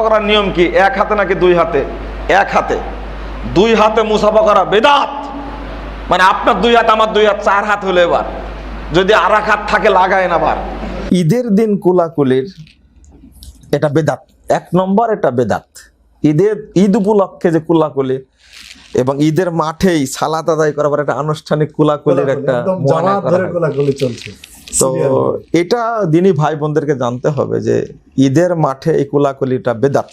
করার নিয়ম কি? এক হাতে নাকি দুই হাতে? এক হাতে। দুই হাতে মুসাফা করা বেদাত। মানে আপনার দুই হাত আমার দুই হাত চার হাত হলে এবার। যদি আর এক হাত থাকে লাগায় না আবার। ঈদের দিন কুলাকুলির এটা বেদাত। এক নম্বর এটা বেদাত। ঈদের ঈদ উপলক্ষে যে কুলাকুলি এবং ঈদের মাঠেই সালাত আদায় করার পর একটা আনুষ্ঠানিক কুলাকুলির একটা ধরে। কোলাকুলি চলছে। তো এটা দিনই ভাই বোনদেরকে জানতে হবে যে ঈদের মাঠে এই কুলাকুলিটা বেদাত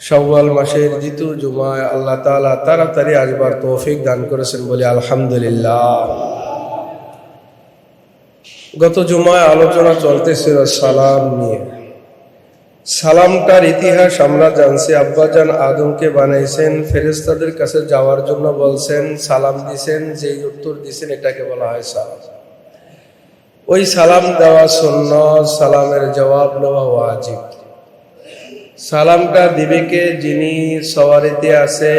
শাওয়াল মাসের জিতু জুমায় আল্লাহ তাআলা তাড়াতাড়ি আসবার তৌফিক দান করেছেন বলে আলহামদুলিল্লাহ। গত জুমায় আলোচনা চলতেছিল সালাম নিয়ে। সালামটার ইতিহাস আমরা জানছি। আব্বাজান আদমকে বানাইছেন ফেরেস্তাদের কাছে যাওয়ার জন্য বলছেন, সালাম দিছেন, যেই উত্তর দিছেন এটাকে বলা হয় সালাম। ওই সালাম দেওয়া সুন্নত সালামের জবাব নেওয়া ওয়াজিব। সালামটা দিবে কে? যিনি সওয়ারিতে আছে,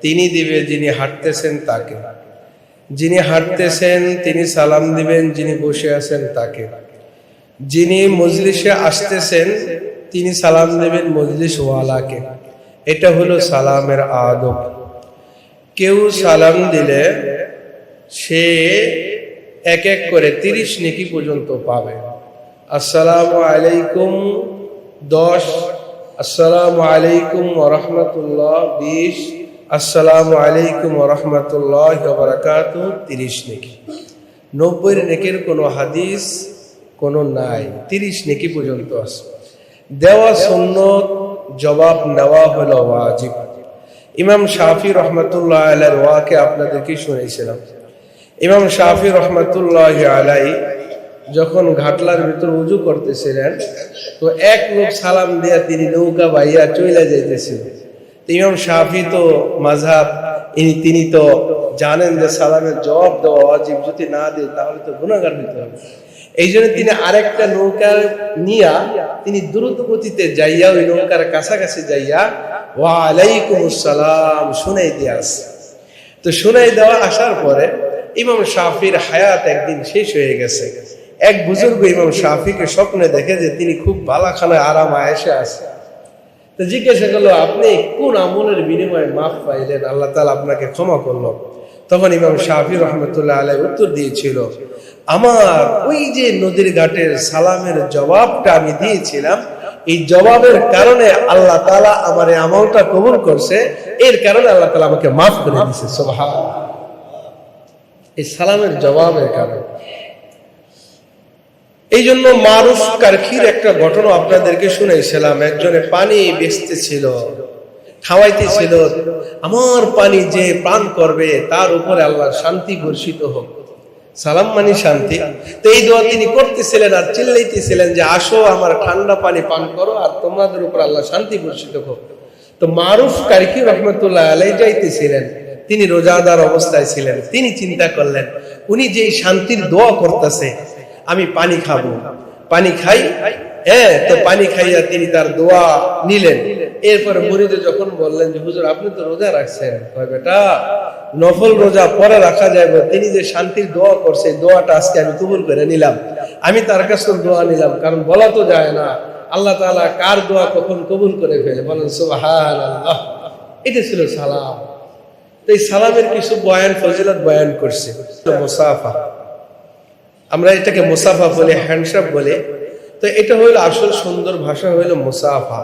তিনি দিবে, যিনি হাঁটতেছেন তাকে। যিনি হাঁটতেছেন, তিনি সালাম দিবেন, যিনি বসে আছেন তাকে। যিনি মজলিসে আসতেছেন তিনি সালাম দেবেন মজলিস ওয়ালাকে। এটা হলো সালামের আদব। কেউ সালাম দিলে সে এক এক করে তিরিশ নেকি পর্যন্ত পাবে। আসসালাম আলাইকুম, দশ। আসসালামু আলাইকুম রহমতুল্লাহ বিশ। আসসালামু আলাইকুম রহমতুল্লাহ বারাকাত, তিরিশ নেকি। নব্বই নেকের কোনো হাদিস কোনো নাই, তিরিশ নেকি পর্যন্ত আছে। দেওয়া সুন্নত জবাব নেওয়া হলো ওয়াজিব। ইমাম শাফি রহমতুল্লাহ আলার ওয়াকে আপনাদেরকে শুনেছিলাম। ইমাম শাফি রহমতুল্লাহ আলাই যখন ঘাটলার ভিতর উজু করতেছিলেন, তো এক লোক সালাম দিয়া তিনি নৌকা বাইয়া চলে যাইতেছিলেন ইমাম শাফি তো মাঝহাব, ইনি, তিনি তো জানেন যে সালামের জবাব দেওয়া অজীব যদি না দেয় তাহলে তো গুণাগার হইতে হবে। এই জন্য তিনি আরেকটা নৌকা নিয়া তিনি দ্রুত গতিতে যাইয়া ওই নৌকার কাছাকাছি যাইয়া ওয়া আলাইকুম সালাম শুনাই দিয়ে আসে তো শুনাই দেওয়া আসার পরে ইমাম শাফির হায়াত একদিন শেষ হয়ে গেছে। এক বুজুর্গ ইমাম শাফিকে স্বপ্নে দেখে যে তিনি খুব বালাখানায় আরাম আয়েসে আছে। তো জিজ্ঞাসা করল, আপনি কোন আমলের বিনিময়ে মাফ পাইলেন? আল্লাহ তালা আপনাকে ক্ষমা করল। তখন ইমাম শাফি রহমতুল্লাহ আলাই উত্তর দিয়েছিল আমার ওই যে নদীর ঘাটের সালামের জবাবটা আমি দিয়েছিলাম, এই জবাবের কারণে আল্লাহ তালা আমার এই আমলটা কবুল করছে। এর কারণে আল্লাহ তালা আমাকে মাফ করে দিছে সোভা এই সালামের জবাবের কারণে। এই জন্য মারুফ কারখির একটা ঘটনা আপনাদেরকে শুনেছিলাম। একজনে পানি বেচতে ছিল, খাওয়াইতেছিল। আমার পানি যে পান করবে, তার উপরে আল্লাহ শান্তি বর্ষিত হোক। সালাম মানি শান্তি। তো এই দোয়া তিনি করতেছিলেন আর চিল্লাইতেছিলেন যে, আসো, আমার ঠান্ডা পানি পান করো আর তোমাদের উপর আল্লাহ শান্তি বর্ষিত হোক তো মারুফ কারকি রহমতুল্লাহ আলাই যাইতেছিলেন। তিনি রোজাদার অবস্থায় ছিলেন। তিনি চিন্তা করলেন, উনি যে শান্তির দোয়া করতেছে, আমি পানি খাব। পানি খাই হ্যাঁ তো পানি খাইয়া তিনি তার দোয়া নিলেন। এরপরে মুরিদে যখন বললেন যে হুজুর আপনি তো রোজা রাখছেন। কয় বেটা নফল রোজা পরে রাখা যাবে তিনি যে শান্তির দোয়া করছে দোয়াটা আজকে আমি কবুল করে নিলাম। আমি তার কাছে দোয়া নিলাম কারণ বলা তো যায় না আল্লাহ তাআলা কার দোয়া কখন কবুল করে ফেলে? বলেন সুবহান আল্লাহ এটা ছিল সালাম। তো এই সালামের কিছু বয়ান ফজিলত বয়ান করছে। মুসাফা। আমরা এটাকে মুসাফা বলে হ্যান্ডসাপ বলে। তো এটা হইল আসল সুন্দর ভাষা হইল মুসাফা।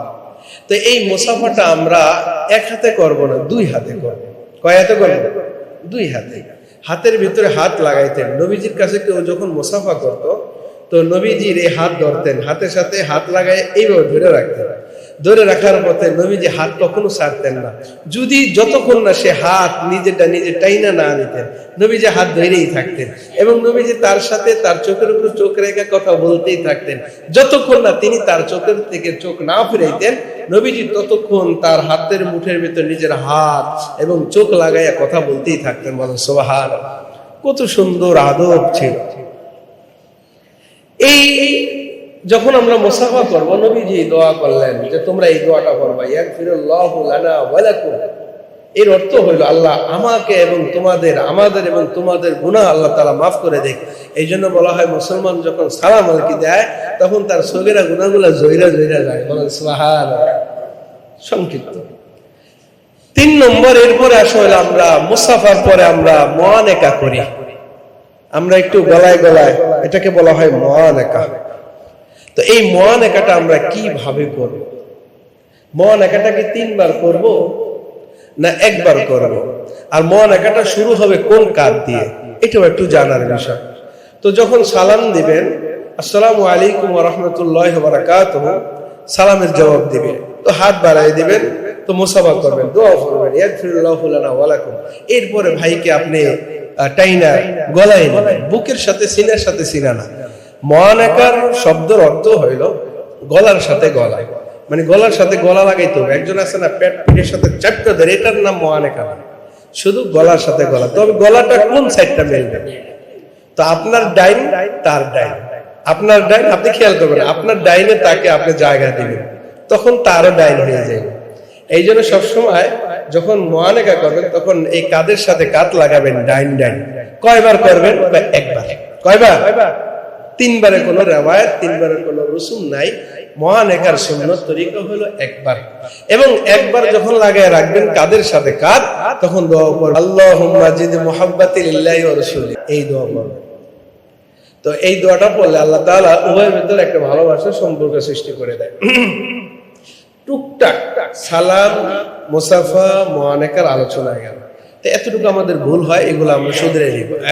তো এই মুসাফাটা আমরা এক হাতে করব না, দুই হাতে করব। কয় হাতে করব? দুই হাতে। হাতের ভিতরে হাত লাগাইতেন। নবীজির কাছে কেউ যখন মুসাফা করত, তো নবীজির এই হাত ধরতেন, হাতের সাথে হাত লাগাই এইভাবে ধরে রাখতেন। ধরে রাখার পথে নবীজি হাত কখনো ছাড়তেন না। যদি যতক্ষণ না সে হাত নিজেরটা নিজে টাইনা না নিতেন, নবীজি হাত ধরেই থাকতেন এবং নবীজি তার সাথে তার চোখের উপর চোখ রেখে কথা বলতেই থাকতেন। যতক্ষণ না তিনি তার চোখের থেকে চোখ না ফিরাইতেন, নবীজি ততক্ষণ তার হাতের মুঠের ভিতর নিজের হাত এবং চোখ লাগাইয়া কথা বলতেই থাকতেন, বলেন সোহার কত সুন্দর আদব ছিল। এই যখন আমরা মুসাফা করব, নবীজি দোয়া করলেন যে, তোমরা এই দোয়াটা করবা, ইয়াগফিরুল্লাহু লানা ওয়া লাকুম। এর অর্থ হইল, আল্লাহ আমাকে এবং তোমাদের, আমাদের এবং তোমাদের গুনাহ আল্লাহ তালা মাফ করে দেখ এই জন্য বলা হয়, মুসলমান যখন সালাম আলকি দেয়, তখন তার সগেরা গুনাগুলা জয়রা জয়রা যায়। বলেন সাহার সংক্ষিপ্ত। তিন নম্বর, এরপরে আসলে আমরা মুসাফার পরে আমরা মহান একা করি। আমরা একটু গলায় গলায়, এটাকে বলা হয় মহানেকা। তো এই মহান একাটা আমরা কীভাবে করব? মহানেকাটা কি তিনবার করব না একবার করব? আর মহানেকাটা শুরু হবে কোন কাজ দিয়ে? এটাও একটু জানার বিষয়। তো যখন সালাম দিবেন, আসসালামু আলাইকুম রহমতুল্লাহ বারাকাত সালামের জবাব দিবে তো হাত বাড়াই দিবেন, তো মুসাফা করবেন, দোয়া করবেন, ইয়াগফিরুল্লাহু লানা ওয়া লাকুম। এরপরে ভাইকে আপনি টাইনা গলায় বুকের সাথে, সিনার সাথে সিনা না। মহানাকার শব্দের অর্থ হইল গলার সাথে গলা। মানে গলার সাথে গলা লাগাইতে একজন আছে না, পেট পিঠের সাথে চাপটা ধরে এটার নাম মহানেকা না। শুধু গলার সাথে গলা। তবে গলাটা কোন সাইডটা মেলবে তো আপনার ডাইন, তার ডাইন। আপনার ডাইন, আপনি খেয়াল করবেন, আপনার ডাইনে তাকে আপনি জায়গা দিবেন। তখন তারও ডাইন হয়ে যাবে এই জন্য সবসময় যখন মহানেকা করবেন, তখন এই কাদের সাথে কাত লাগাবেন, ডাইন ডাইন। কয়বার করবেন? একবার। কয়বার? তিনবারের কোনো রেওয়ায়ত, তিনবারের কোনো রসুম নাই। মহানেকার সুন্নত তরিকা হলো একবার। এবং একবার যখন লাগায় রাখবেন কাদের সাথে কাদ তখন দোয়া করবেন, আল্লাহুম্মা জিদ মুহাব্বাতিল্লাহি ওয়া রাসূলি। এই দোয়া করবেন। তো এই দোয়াটা পড়লে আল্লাহ তাআলা উভয়ের ভিতরে একটা ভালোবাসার সম্পর্ক সৃষ্টি করে দেয়। টুকটাক সালাম, মুসাফা মহানেকার আলোচনা গেল। তো এতটুকু আমাদের ভুল হয়, এগুলো আমরা শুধরে নিব।